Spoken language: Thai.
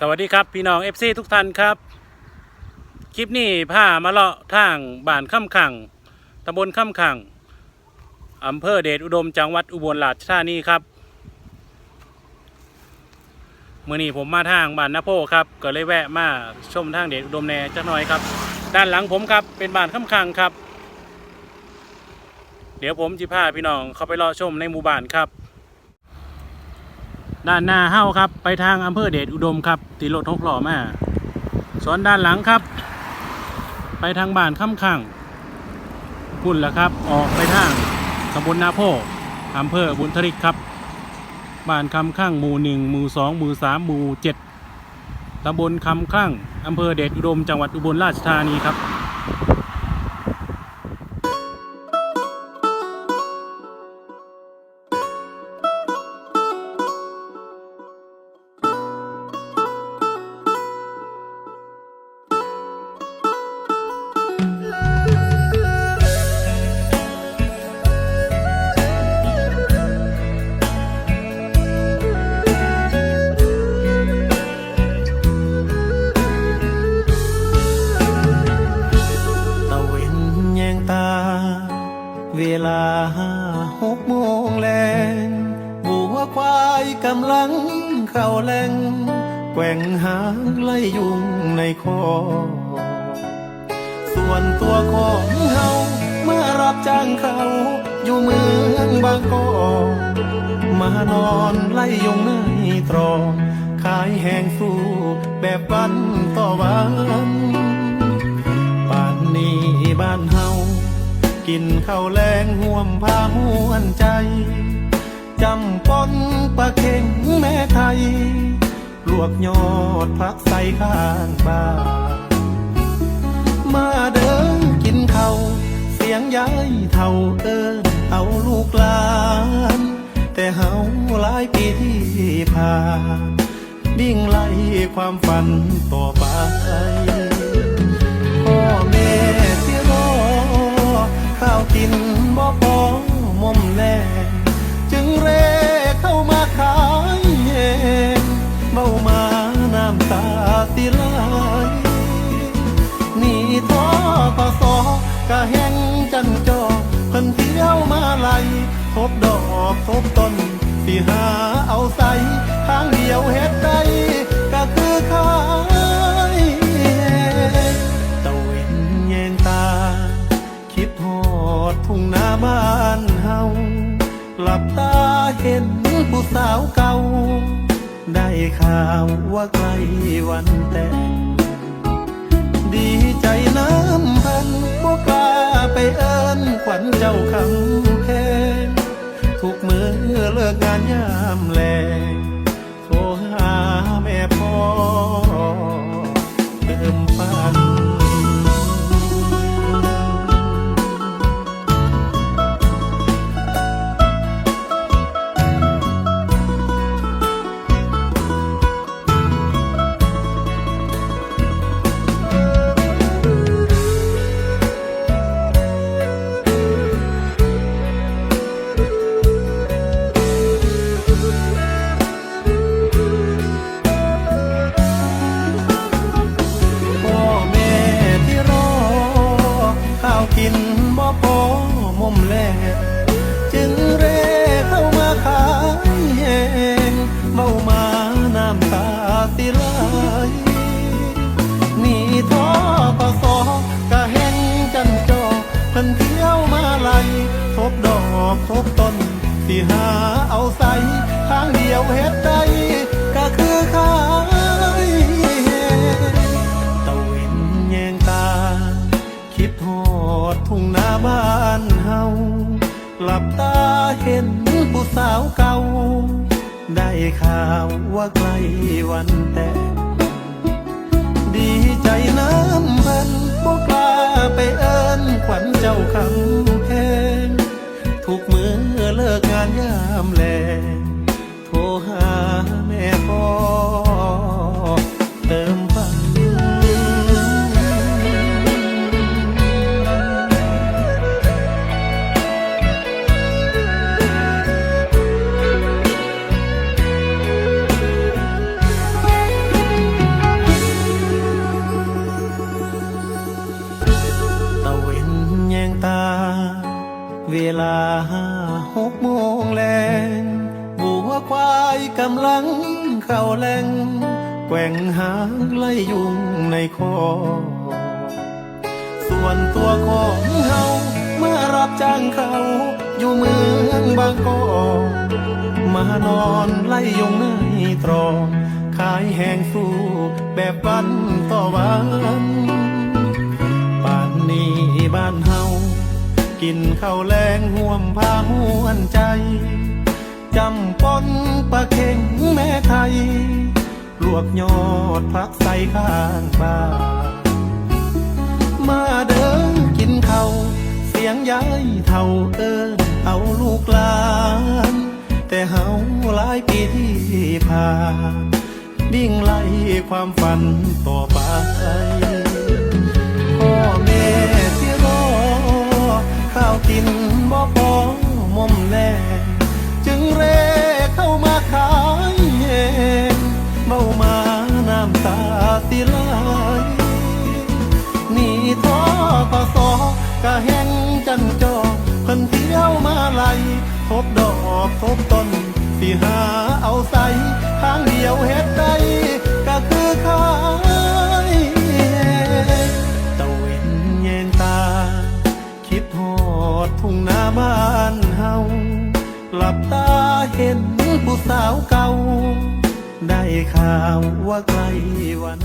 สวัสดีครับพี่น้อง FC ทุกท่านครับ คลิปนี้พามาเลาะทางบ้านข้ามขังตำบลข้ามขังอำเภอเดชอุดมจังหวัดอุบลราชธานีครับเมื่อนี้ผมมาทางบ้านนาโพครับก็เลยแวะมาชมทางเดชอุดมแน่จักหน่อยครับ ด้านหลังผมครับเป็นบ้านข้ามขังครับ เดี๋ยวผมจะพาพี่น้องเข้าไปเลาะชมในหมู่บ้านครับ ด้านหน้าเฮ้าครับ ไปทางอำเภอเดชอุดมครับตีรถทกหล่อมาส่วนด้านหลังครับ ไปทางบ้านค่ำขังพุ่นแล้วครับ ออกไปทางตำบลนาโพอำเภอบุญทริกครับ บ้านคำข้างหมู่หนึ่งหมู่สองหมู่สามหมู่เจ็ดตำบลคำข้างอำเภอเดชอุดม จังหวัดอุบลราชธานีครับ แหลงแกว่งหางไล่ยุงในคอ ส่วนตัวของเฮามารับจ้างเขาอยู่เมืองบางกอกมานอนไล่ยุงในตรองขายแหงสู้แบบวันต่อวันบ้านนี้บ้านเฮากินข้าวแรงห่วมพามวนใจ จำปนปลาเข็ง ลวกยอดพักใส่ข้างบ้านมาเดินกินเขาเสียงย้ายเท่าเอินเอาลูกหลาน แต่เฮาหลายปีที่ผ่านดิ่งไล่ความฝันต่อไปพ่อแม่ บดอกทบต้นสิหาเอาใส่ทางเดียวเฮ็ดได้ก็คือขายตะเวนแยงตา คิดหอดทุ่งนาบ้านเฮาหลับตาเห็นผู้สาวเก่า ได้ข่าวว่าใกล้วันแต่งดีใจน้ำพันบ่กล้าไปเอิ้นขวัญเจ้าคำ เลิกงานยามแลงโทรหา มแลจึงเร่เข้ามาขายแหงเมามาน้ำตาสิไหลหนี่ท้อกสอกะแห้งจันจอเพิ่นเที่ยวมาไลทบดอกทบต้นสิหาเอาใส่ทางเดียวเฮ็ดได้ ข่าวว่าใกล้วันแต่งดีใจน้ำพันบ่กล้าไปเอิ้นขวัญเจ้าคำแพงทุกมือเลิกงานยามแลงโทรหาแม่พ่อ ลาห้าหกโมงแลงบัวควายกำลังเข้าแหลงแกว่งหางไล่ยุงในคอ ส่วนตัวของเฮาเมื่อรับจ้างเขา อยู่เมืองบางกอกมานอนไล่ยุงในตรอง ขายแหงสู้แบบวันต่อวัน กินข้าวแรงห่วมพาม่วนใจ จำปนปลาเข็งแม่ไทย ลวกยอดพักใส่ข้างบ้านมาเดินกินเขาวเสียงยายเท่าเอินเอาลูกหลาน แต่เฮาหลายปีที่ผ่านดิ่งไล่ความฝันต่อไปาวกินบ่พอมอมแลจึงเรเข้ามาขายแหงเมามาน้ำตาสิไหลหนี่ท้อกสอกะแห้งจันจอเพิ่นเที่ยวมาไหลทบดอกทบต้นสิหาเอาใส่ทางเดียวเฮ็ดได้ ผู้สาวเก่า ได้ข่าวว่าใกล้วัน